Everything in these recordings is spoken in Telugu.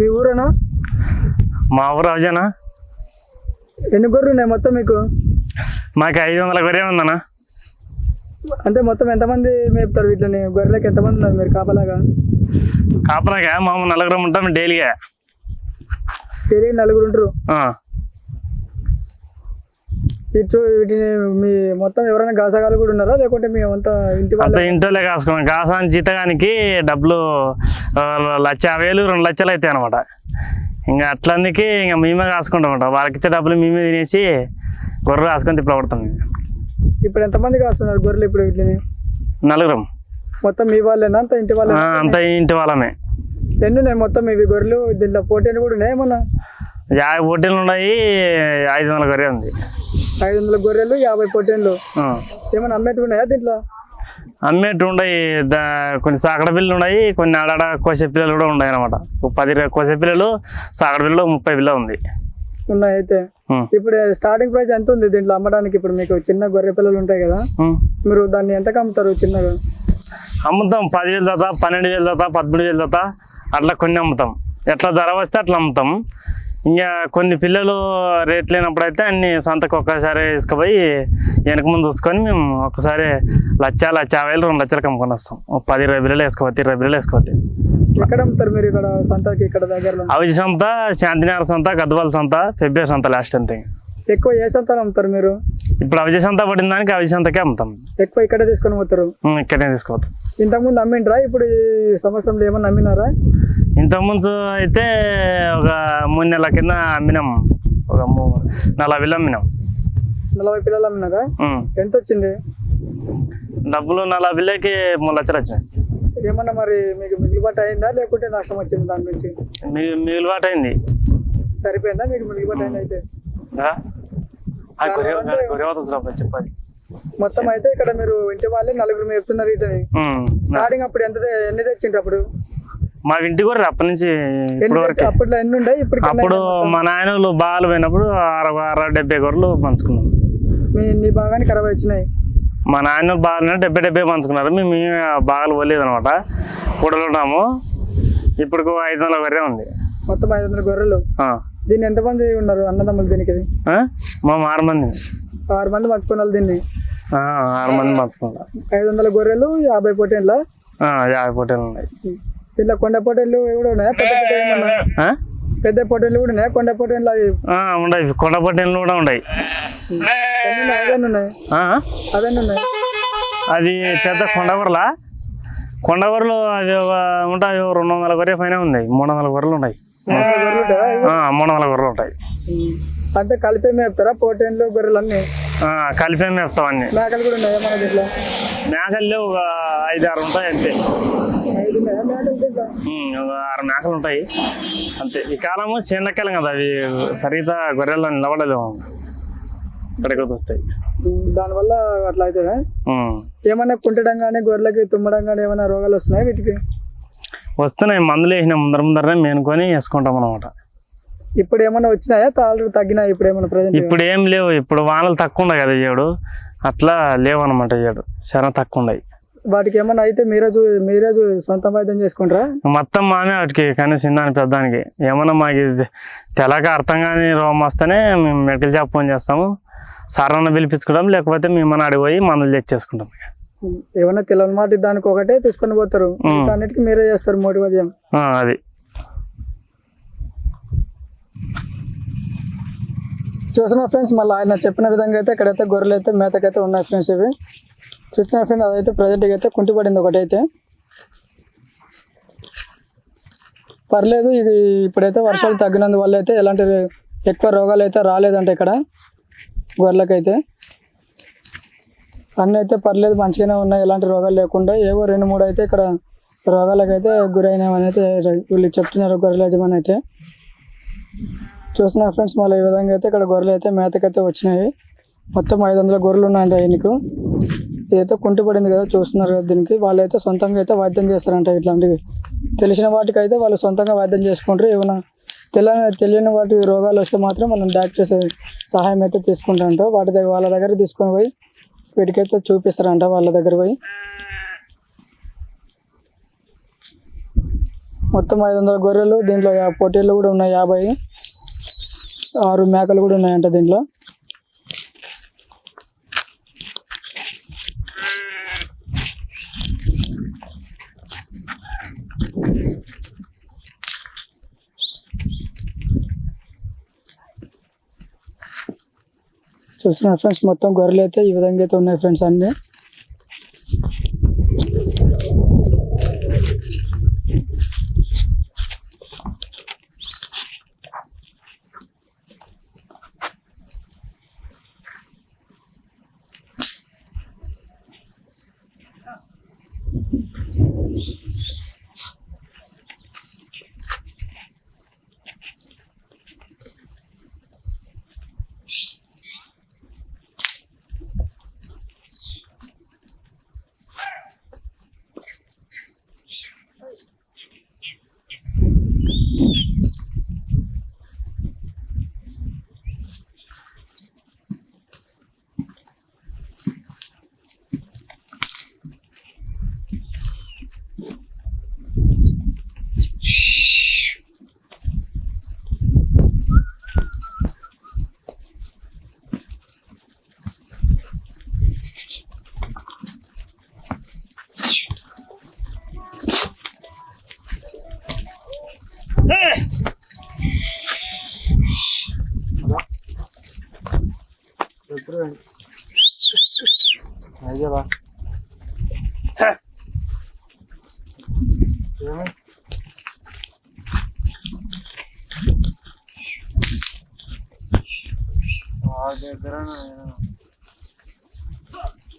మీ ఊరేనా? మా ఊరు అవజానా ఎన్ని గొర్రెలు ఉన్నాయి మొత్తం మీకు? మాకు ఐదు వందల గొర్రె ఉందన్నా. అంటే మొత్తం ఎంతమంది మేపుతారు వీటిని? గొర్రెలకి ఎంతమంది ఉన్నారు మీరు కాపలాగా? కాపలాగా మామూలు నలుగురం ఉంటాం డైలీగా. తిరిగి నలుగురు ఉంటారు. ఇటు వీటిని మీ మొత్తం ఎవరైనా గాసగాలు కూడా ఉన్నారా? లేకుంటే మీ అంతా ఇంటి అంత వాళ్ళ ఇంటోలే కాసుకున్నాం. కాసాని జీతగానికి డబ్బులు లక్ష యాభై వేలు రెండు లక్షలు అవుతాయి అనమాట ఇంకా అట్లందుకే ఇంకా మేమే కాసుకుంటాం అనమాట వాళ్ళకి ఇచ్చే డబ్బులు మేమే తినేసి గొర్రెలు కాసుకొని తిప్పబడతాం ఇప్పుడు ఎంతమంది కాస్తున్నారు గొర్రెలు ఇప్పుడు వీటిని? నలుగురం. మొత్తం మీ వాళ్ళేనా? అంత ఇంటి వాళ్ళే ఆ, అంతా ఇంటి వాళ్ళమే. ఎన్ని ఉన్నాయి మొత్తం ఇవి గొర్రెలు? దీంట్లో పోటీలు కూడా ఉన్నాయి ఏమన్నా? యాభై పోటీలు ఉన్నాయి ఐదు వందల గొర్రె ఉంది. ఐదు వందల గొర్రెలు యాభై పొట్టేళ్ళు. ఏమైనా అమ్మేటివి ఉన్నాయా దీంట్లో? అమ్మేట్టు ఉన్నాయి. కొన్ని సాకడ పిల్లలు ఉన్నాయి కొన్ని ఆడాడ కోసే పిల్లలు కూడా ఉన్నాయి అనమాట పది కోసే పిల్లలు సాకడ పిల్లలు ముప్పై పిల్ల ఉంది. ఉన్నాయి అయితే. ఇప్పుడు స్టార్టింగ్ ప్రైస్ ఎంత ఉంది దీంట్లో అమ్మడానికి? ఇప్పుడు మీకు చిన్న గొర్రె పిల్లలు ఉంటాయి కదా. మీరు దాన్ని ఎంతకు అమ్ముతారు చిన్నగా? అమ్ముతాం. పదివేలు దాతా పన్నెండు వేలు దాతా పదమూడు వేలు దాతా అట్లా కొన్ని అమ్ముతాం. ఎట్లా ధర వస్తే అట్లా అమ్ముతాం. ఇంకా కొన్ని పిల్లలు రేట్ లేనప్పుడు అయితే అన్ని సంతకు ఒక్కసారి తీసుకుపోయి వెనక ముందు చూసుకొని మేము ఒకసారి లక్ష లక్ష యాభై వేలు రెండు లక్షలకు అమ్ముకొని వస్తాం. పది ఇరవై బిల్లలు వేసుకోవద్దు ఇరవై బిల్లలు వేసుకోవద్దు ఎక్కడ అమ్ముతారు మీరు ఇక్కడ సంతకి ఇక్కడ దగ్గరలో? అవిజి సంత శాంతినగర్ సంత గద్వాల సంత ఫిబ్రవరి సంత లాస్ట్ అంతే ఎక్కువ ఏ సంతాలు అమ్ముతారు మీరు? ఇప్పుడు అవిజి సంత పడిన దానికి అవిజి సంతకే అమ్ముతాం. ఎక్కువ ఇక్కడే తీసుకొని పోతారు? ఉం, ఇక్కడనే తీసుకోవద్దు ఇంతకుముందు అమ్మిండ్రా ఇప్పుడు ఈ సంవత్సరంలో ఏమన్నా అమ్మినారా ఇంతకుముందు అయితే ఒక మూడు నెలల కింద అమ్మినాం. ఒక మూ నలభై వేలు అమ్మినాం. నలభై పిల్లలు అమ్మినారా. ఎంత వచ్చింది డబ్బులు నలభై వేలకి మూడు లక్షలు వచ్చినాయి. ఏమన్నా మరి మీకు మిగులుబాటు అయిందా? లేకుంటే నష్టం వచ్చింది దాని నుంచి? మిగులుబాటు అయింది. సరిపోయిందా? మీకు మిగులుబాటు అయింది అయితే? ఆ? చెప్పాలి. మొత్తం అయితే ఇక్కడ మీరు ఇంటి వాళ్ళే నలుగురు మేపుతున్నారు ఇతని. స్టార్టింగ్ అప్పుడు ఎంత ఎన్ని తెచ్చిండ్రు అప్పుడు? మా ఇంటి గొర్రె అప్పటి నుంచి ఇప్పుడు వరకు. అప్పట్లో ఎన్ని ఉండే? ఇప్పుడు అప్పుడు మా నాయనలు బాగా పోయినప్పుడు అరవై అరవై డెబ్బై గొర్రెలు పంచుకున్నాం. నీ భాగానికి అరవై వచ్చినాయి. మా నాయన బాగా డెబ్బై డెబ్బై పంచుకున్నారు. మేము బాగా పోలేదు అనమాట కూడలు ఉన్నాము ఇప్పుడు ఐదు వందల గొర్రె ఉంది. మొత్తం ఐదు వందల గొర్రెలు. దీన్ని ఎంతమంది ఉన్నారు అన్నదమ్ములు దీనికి? మా ఆరు మంది. ఆరు మంది పంచుకున్నారు దీన్ని. ఆరు మంది పంచుకున్నారు. ఐదు వందల గొర్రెలు యాభై పొట్టేళ్ళ ఆ, యాభై పొట్టేలు ఉన్నాయి. దీంట్లో కొండ పొట్టేళ్ళు కూడా ఉన్నాయా? పెద్ద పెద్ద కూడా ఉన్నాయా? కొండ పొట్టేళ్ళు అవి? ఉన్నాయి. కొండ పొట్టేలు కూడా ఉన్నాయి. ఎన్ని ఉన్నాయి? ఉన్నాయి ఉన్నాయి? అది పెద్ద కొండగొర్రల కొండగొర్రెలు అది ఉంటాయి రెండు వందల గొర్రె పైన ఉంది. మూడు వందల గొర్రెలు ఉన్నాయి. మూడు వందల గొర్రెలు ఉంటాయి. అంతే కలిపే మేపుతారా? పొట్టేళ్ళు గొర్రెలు అన్ని ఆ, కలిపే మేపుతాం అన్ని. మేకలు కూడా ఉన్నాయా మన మేకల్లో ఒక ఐదు ఆరు ఉంటాయి అంతే. మేకలు ఒక ఆరు మేకలు ఉంటాయి. అంతే. ఈ కాలము చిన్నకాలం కదా అవి సరిగ్గా గొర్రెలు నిలబడలేము ఇక్కడికి వస్తాయి దానివల్ల అట్లా అవుతుందా ఉమ్. ఏమన్నా కుంటడం కానీ గొర్రెలకి తుమ్మడం కానీ ఏమైనా రోగాలు వస్తున్నాయి వీటికి? వస్తున్నాయి మందులు వేసిన ముందర ముందరనే మేనుకొని వేసుకుంటాం అనమాట ఇప్పుడు ఏమన్నా వచ్చినాయా? తాళ్ళు తగ్గినాయి? ఇప్పుడు ఏమన్నా ప్రజెంట్ ఇప్పుడు ఏం లేవు. ఇప్పుడు వానలు తక్కువ ఉన్నాయి కదా ఏడు. అట్లా లేవు అనమాట ఏడు. చాలా తక్కువ ఉన్నాయి. వాటికి ఏమన్నా అయితే మీరే చూ మీరే సొంత వైద్యం చేసుకుంటారా? మొత్తం మామే వాటికి కానీ చిన్నాని పెద్దానికి. ఏమన్నా మాకు తెలక అర్థం కాని రోగం వస్తేనే మేము మెడికల్ షాప్ ఫోన్ చేస్తాము. సార్ అన్న పిలిపించుకోవడం లేకపోతే మేము అడిగి పోయి మందులు తెచ్చేసుకుంటాం ఏమన్నా తెలియని మాట దానికి ఒకటే తీసుకొని పోతారు. అన్నిటికీ మీరే చేస్తారు మోటి వైద్యం ఆ, అది. చూసిన ఫ్రెండ్స్ మళ్ళీ ఆయన చెప్పిన విధంగా అయితే ఇక్కడైతే గొర్రెలు అయితే మేతకైతే ఉన్నాయి ఫ్రెండ్స్ ఇవి. చూసిన ఫ్రెండ్స్ అదైతే ప్రజెంట్గా అయితే కుంటి పడింది ఒకటైతే. పర్లేదు ఇది ఇప్పుడైతే వర్షాలు తగ్గినందువల్ల అయితే ఎలాంటి ఎక్కువ రోగాలు అయితే రాలేదంట ఇక్కడ గొర్రెలకైతే. అన్నీ అయితే పర్లేదు మంచిగానే ఉన్నాయి. ఎలాంటి రోగాలు లేకుండా ఏవో రెండు మూడు అయితే ఇక్కడ రోగాలకైతే గురైనవని అయితే వీళ్ళు చెప్తున్నారు గొర్రెల యజమాని అయితే చూసిన ఫ్రెండ్స్ మళ్ళీ ఈ విధంగా అయితే ఇక్కడ గొర్రెలు అయితే మేతకైతే వచ్చినాయి. మొత్తం ఐదు వందల గొర్రెలు ఉన్నాయంట ఆయనకు ఇదైతే కుంటి పడింది కదా చూస్తున్నారు కదా దీనికి. వాళ్ళు అయితే సొంతంగా అయితే వైద్యం చేస్తారంట ఇట్లాంటివి. తెలిసిన వాటికి అయితే వాళ్ళు సొంతంగా వైద్యం చేసుకుంటారు. ఏమైనా తెలియని తెలియని వాటి రోగాలు వస్తే మాత్రం మనం డాక్టర్స్ సహాయం అయితే తీసుకుంటారంట. వాటి దగ్గర వాళ్ళ దగ్గర తీసుకొని పోయి వీటికైతే చూపిస్తారంట వాళ్ళ దగ్గర పోయి. మొత్తం ఐదు వందల గొర్రెలు దీంట్లో పొట్టేళ్ళు కూడా ఉన్నాయి యాభై. ఆరు మేకలు కూడా ఉన్నాయంట దీంట్లో. చూస్తున్నారు ఫ్రెండ్స్ మొత్తం గొర్రెలు అయితే ఈ విధంగా అయితే ఉన్నాయి ఫ్రెండ్స్ అన్నీ.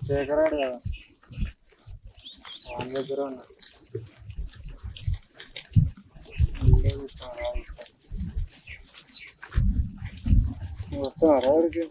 దగ్గర కదా వాళ్ళ దగ్గర ఉన్నా వస్తారా ఎవరికి